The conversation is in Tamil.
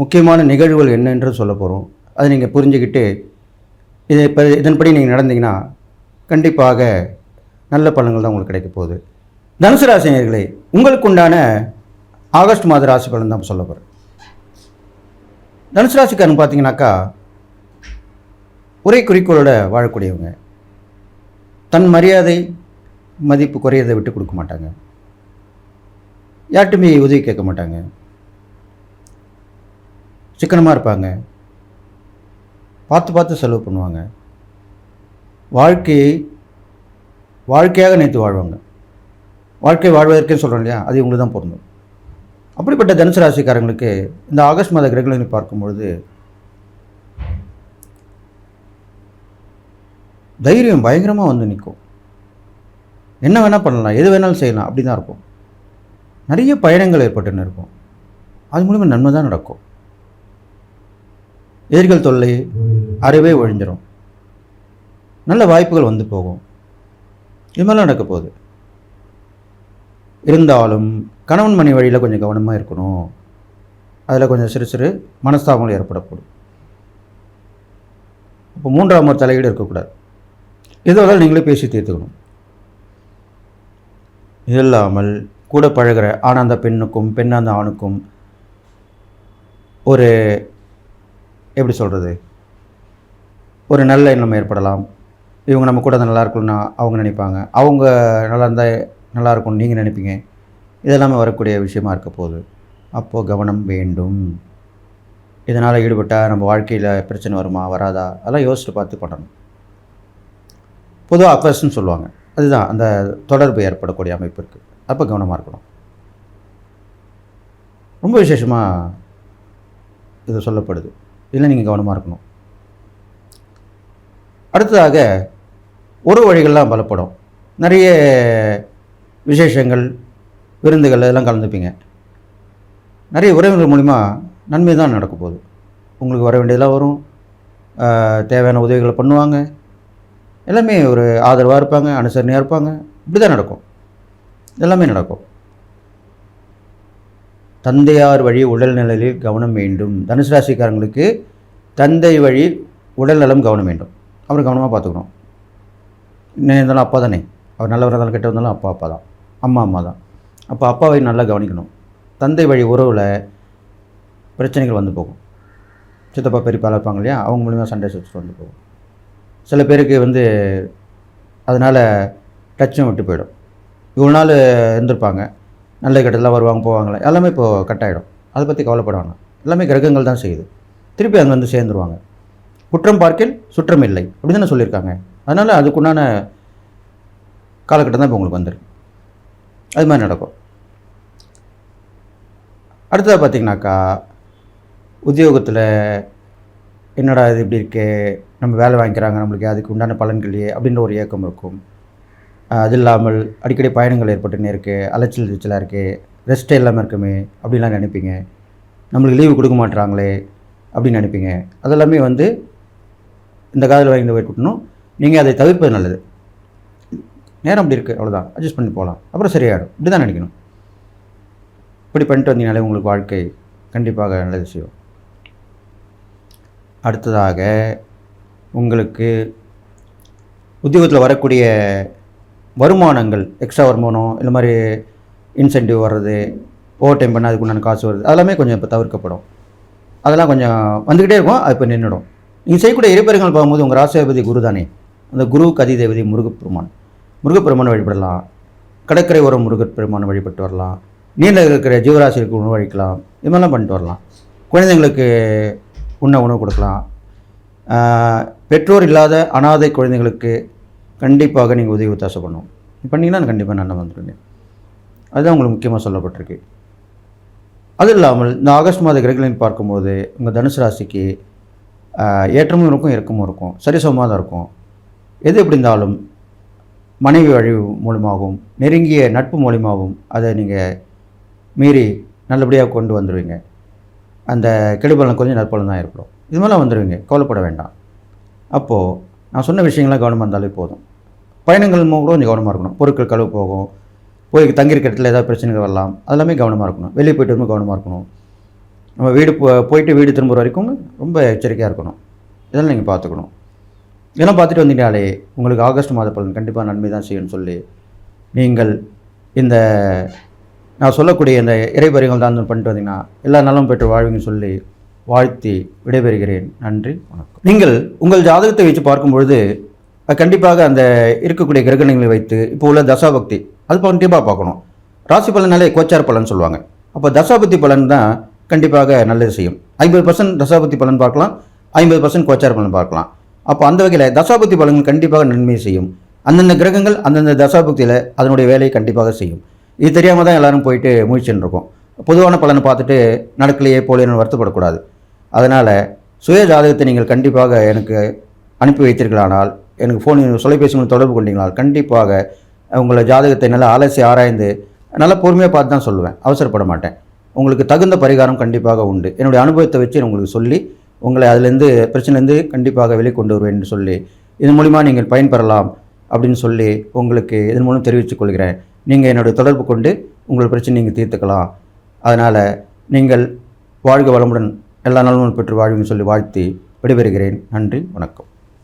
முக்கியமான நிகழ்வுகள் என்னென்று சொல்ல போகிறோம் அதை நீங்கள் புரிஞ்சுக்கிட்டு இதை இப்போ இதன்படி நீங்கள் நடந்தீங்கன்னா கண்டிப்பாக நல்ல பலன்கள் தான் உங்களுக்கு கிடைக்க போகுது. தனுசு ராசினியர்களே உங்களுக்கு உண்டான ஆகஸ்ட் மாத ராசி பலன் தான் சொல்ல போகிறேன் தனுசு ராசிக்காரன் பார்த்தீங்கன்னாக்கா ஒரே குறிக்கோளோட வாழக்கூடியவங்க. தன் மரியாதை மதிப்பு குறையதை விட்டு கொடுக்க மாட்டாங்க. யார்ட்டுமே உதவி கேட்க மாட்டாங்க. சிக்கனமாக இருப்பாங்க. பார்த்து பார்த்து செலவு பண்ணுவாங்க. வாழ்க்கையை வாழ்க்கையாக நினைத்து வாழ்வாங்க. வாழ்க்கை வாழ்வதற்கே சொல்கிறோம் இல்லையா? அது இவங்களுக்கு தான் பொருந்தும். அப்படிப்பட்ட தனுசு ராசிக்காரங்களுக்கு இந்த ஆகஸ்ட் மாத கிரகங்களை பார்க்கும்பொழுது தைரியம் பயங்கரமாக வந்து நிற்கும். என்ன வேணால் பண்ணலாம் எது வேணாலும் செய்யலாம் அப்படி தான் இருக்கும். நிறைய பயணங்கள் ஏற்பட்டுன்னு இருக்கும். அது மூலிமா நன்மை தான் நடக்கும். எதிர்கள் தொல்லை அறவே ஒழிஞ்சிரும். நல்ல வாய்ப்புகள் வந்து போகும். இது மாதிரிலாம் நடக்க போகுது. இருந்தாலும் கணவன் மணி வழியில் கொஞ்சம் கவனமாக இருக்கணும். அதில் கொஞ்சம் சிறு சிறு மனஸ்தாபங்கள் ஏற்படக்கூடும். இப்போ மூன்றாம் ஒரு தலையீடு இருக்கக்கூடாது. இதெல்லாம் நீங்களே பேசி தீர்த்துக்கணும். இது இல்லாமல் கூட பழகிற ஆண் அந்த பெண்ணுக்கும் பெண் அந்த ஆணுக்கும் ஒரு எப்படி சொல்கிறது ஒரு நல்ல எண்ணம் ஏற்படலாம். இவங்க நம்ம கூட நல்லா இருக்கணும்னா அவங்க நினைப்பாங்க. அவங்க நல்லா இருந்தால் நல்லா இருக்கும்னு நீங்கள் நினைப்பீங்க. இதெல்லாமே வரக்கூடிய விஷயமா இருக்க போகுது. அப்போது கவனம் வேண்டும். இதனால் ஈடுபட்டால் நம்ம வாழ்க்கையில் பிரச்சனை வருமா? வராதா? அதெல்லாம் யோசித்து பார்த்து பண்ணணும். பொதுவாக அஃபர்ஸ்னு சொல்லுவாங்க. அதுதான் அந்த தொடர்பு ஏற்படக்கூடிய அமைப்பு இருக்குது அப்போ கவனமாக இருக்கணும். ரொம்ப விசேஷமாக இது சொல்லப்படுது. இதில் நீங்கள் கவனமாக இருக்கணும். அடுத்ததாக ஒரு வழிகள்லாம் பலப்படும். நிறைய விசேஷங்கள் விருந்துகள் இதெல்லாம் கலந்துப்பீங்க. நிறைய உறவினர்கள் மூலிமா நன்மை தான் நடக்க போகுது. உங்களுக்கு வர வேண்டியதெல்லாம் வரும். தேவையான உதவிகளை பண்ணுவாங்க. எல்லாமே ஒரு ஆதரவாக இருப்பாங்க அனுசரணையாக இருப்பாங்க. இப்படி தான் நடக்கும். எல்லாமே நடக்கும். தந்தையார் வழி உடல்நிலையில் கவனம் வேண்டும். தனுசு ராசிக்காரங்களுக்கு தந்தை வழி உடல்நலம் கவனம் வேண்டும். அவர் கவனமாக பார்த்துக்கணும். என்ன இருந்தாலும் அப்பா தானே. அவர் நல்லவராக இருந்தாலும் கெட்ட இருந்தாலும் அப்பா அப்பா தான். அம்மா அம்மா தான். அப்போ அப்பாவை நல்லா கவனிக்கணும். தந்தை வழி உறவில் பிரச்சனைகள் வந்து போகும். சித்தப்பா பெரியப்பாலாம் இருப்பாங்க இல்லையா? அவங்க மூலிமா சண்டை சுற்றி வந்து போகும். சில பேருக்கு வந்து அதனால் டச்சும் விட்டு போயிடும். இவ்வளோ நாள் இருந்திருப்பாங்க. நல்ல கெட்டதெல்லாம் வருவாங்க போவாங்களே எல்லாமே இப்போது கட் ஆகிடும் அதை பற்றி கவலைப்படுவாங்க எல்லாமே கிரகங்கள் தான் செய்யுது. திருப்பி அங்கே வந்து சேர்ந்துருவாங்க. குற்றம் பார்க்கில் சுற்றம் இல்லை அப்படி தானே சொல்லியிருக்காங்க. அதனால் அதுக்குண்டான காலகட்டம் தான் இப்போ உங்களுக்கு வந்துடும் அது மாதிரி நடக்கும். அடுத்ததாக பார்த்தீங்கன்னாக்கா உத்தியோகத்தில் என்னடா இது இப்படி இருக்கு நம்ம வேலை வாங்கிக்கிறாங்க நம்மளுக்கு அதுக்கு உண்டான பலன்கள் இல்லையே அப்படின்ற ஒரு ஏக்கம் இருக்கும். அது இல்லாமல் அடிக்கடி பயணங்கள் ஏற்பட்டுன்னு இருக்குது அலைச்சல் திருச்சலாக இருக்குது ரெஸ்ட் இல்லாமல் இருக்குமே அப்படின்லாம் நினைப்பீங்க. நம்மளுக்கு லீவு கொடுக்க மாட்றாங்களே அப்படின்னு நினைப்பீங்க. அதெல்லாமே வந்து இந்த காதில் வாங்கி போய் விட்டணும் நீங்கள் அதை தவிர்ப்பது நல்லது. நேரம் அப்படி இருக்குது அவ்வளோதான் அட்ஜஸ்ட் பண்ணி போகலாம். அப்புறம் சரியாயிடும். இப்படி தான் நினைக்கணும். இப்படி பண்ணிட்டு வந்தீங்கனாலே உங்களுக்கு வாழ்க்கை கண்டிப்பாக நல்லது செய்யும். அடுத்ததாக உங்களுக்கு உத்தியோகத்தில் வரக்கூடிய வருமானங்கள் எக்ஸ்ட்ரா வருமானம் இந்த மாதிரி இன்சென்டிவ் வர்றது ஓவர் டைம் பண்ணால் அதுக்குண்டான காசு வருது அதெல்லாமே கொஞ்சம் இப்போ தவிர்க்கப்படும். அதெல்லாம் கொஞ்சம் வந்துக்கிட்டே இருக்கும் அது இப்போ நின்றுடும் நீங்கள் செய்யக்கூடிய இறைப்பெருங்கள் பார்க்கும்போது உங்கள் ராசியாதிபதி குரு தானே. அந்த குரு கதி தேவதி முருகப்பெருமான். முருகப்பெருமானை வழிபடலாம். கடற்கரை ஓரம் முருகப்பெருமானை வழிபட்டு வரலாம். நீரில் இருக்கிற ஜீவராசிகளுக்கு உணவு அழிக்கலாம் இது மாதிரிலாம் பண்ணிட்டு வரலாம். குழந்தைங்களுக்கு உண்ண உணவு கொடுக்கலாம். பெற்றோர் இல்லாத அனாதை குழந்தைங்களுக்கு கண்டிப்பாக நீங்கள் உதவி ஒத்தாசை பண்ணுவோம். பண்ணிங்கன்னா கண்டிப்பாக நல்லா வந்துடுங்க அதுதான் உங்களுக்கு முக்கியமாக சொல்லப்பட்டிருக்கு. அது இல்லாமல் இந்த ஆகஸ்ட் மாத கிரகங்களின் பார்க்கும்போது உங்கள் தனுசு ராசிக்கு ஏற்றமும் இருக்கும் இறக்கமும் இருக்கும். சரிசமமாக தான் இருக்கும். எது எப்படி இருந்தாலும் மனைவி வழி மூலமாகவும் நெருங்கிய நட்பு மூலியமாகவும் அதை நீங்கள் மீறி நல்லபடியாக கொண்டு வந்துடுவீங்க அந்த கெடுபலன் கொஞ்சம் நற்பலன் தான் ஏற்படும். இது மாதிரிலாம் வந்துடுவீங்க கவலைப்பட வேண்டாம். அப்போது நான் சொன்ன விஷயங்கள்லாம் கவனமாக இருந்தாலே போதும். பயணங்கள் மூலம் கூட கொஞ்சம் கவனமாக இருக்கணும். பொருட்கள் கழுவு போகும். போய் தங்கியிருக்க இடத்துல ஏதாவது பிரச்சனைகள் வரலாம். அதெல்லாமே கவனமாக இருக்கணும். வெளியே போயிட்டு வரும்போது கவனமாக இருக்கணும். நம்ம வீடு போ போயிட்டு வீடு திரும்புகிற வரைக்கும் ரொம்ப எச்சரிக்கையாக இருக்கணும். இதெல்லாம் நீங்கள் பார்த்துக்கணும். இதெல்லாம் பார்த்துட்டு வந்தீங்கனாலே உங்களுக்கு ஆகஸ்ட் மாத பலன் கண்டிப்பாக நன்மை தான் செய்யணும்னு சொல்லி நீங்கள் இந்த நான் சொல்லக்கூடிய இந்த இறைபறிகள் தான் பண்ணிட்டு வந்தீங்கன்னா எல்லா நலம் பெற்று வாழ்வீங்கன்னு சொல்லி வாழ்த்தி விடைபெறுகிறேன். நன்றி வணக்கம். நீங்கள் உங்கள் ஜாதகத்தை வச்சு பார்க்கும் பொழுது கண்டிப்பாக அந்த இருக்கக்கூடிய கிரகணங்களை வைத்து இப்போ உள்ள தசாபக்தி அது கண்டிப்பாக பார்க்கணும். ராசி பலனாலே கோச்சார் பலன் சொல்லுவாங்க. அப்போ தசாபக்தி பலன் தான் கண்டிப்பாக நல்லது செய்யும். ஐம்பது பர்சன்ட் தசாபக்தி பலன் பார்க்கலாம் ஐம்பது பர்சன்ட் கோச்சார் பலன் பார்க்கலாம். அப்போ அந்த வகையில் தசாபக்தி பலன்கள் கண்டிப்பாக நன்மையை செய்யும். அந்தந்த கிரகங்கள் அந்தந்த தசாபக்தியில் அதனுடைய வேலையை கண்டிப்பாக செய்யும். இது தெரியாமல் தான் எல்லோரும் போயிட்டு முயற்சின்னு இருக்கும் பொதுவான பலனை பார்த்துட்டு நடக்கலையே போலேன்னு வருத்தப்படக்கூடாது. அதனால் சுய ஜாதகத்தை நீங்கள் கண்டிப்பாக எனக்கு அனுப்பி வைத்தீர்களானால் எனக்கு ஃபோன் தொலைபேசி மூலம் தொடர்பு கொண்டீங்களால் கண்டிப்பாக உங்களை ஜாதகத்தை நல்லா அலசி ஆராய்ந்து நல்லா பொறுமையாக பார்த்து தான் சொல்லுவேன். அவசரப்பட மாட்டேன். உங்களுக்கு தகுந்த பரிகாரம் கண்டிப்பாக உண்டு. என்னுடைய அனுபவத்தை வச்சு உங்களுக்கு சொல்லி உங்களை அதுலேருந்து பிரச்சனைலேருந்து கண்டிப்பாக வெளிக்கொண்டு வருவேன் என்று சொல்லி இதன் மூலிமா நீங்கள் பயன்பெறலாம் அப்படின்னு சொல்லி உங்களுக்கு இதன் மூலம் தெரிவித்துக் கொள்கிறேன். நீங்கள் என்னுடைய தொடர்பு கொண்டு உங்கள் பிரச்சனை நீங்கள் தீர்த்துக்கலாம். அதனால் நீங்கள் வாழ்க வளமுடன் எல்லா நலமும் பெற்று வாழ்வீங்கன்னு சொல்லி வாழ்த்தி விடைபெறுகிறேன். நன்றி வணக்கம்.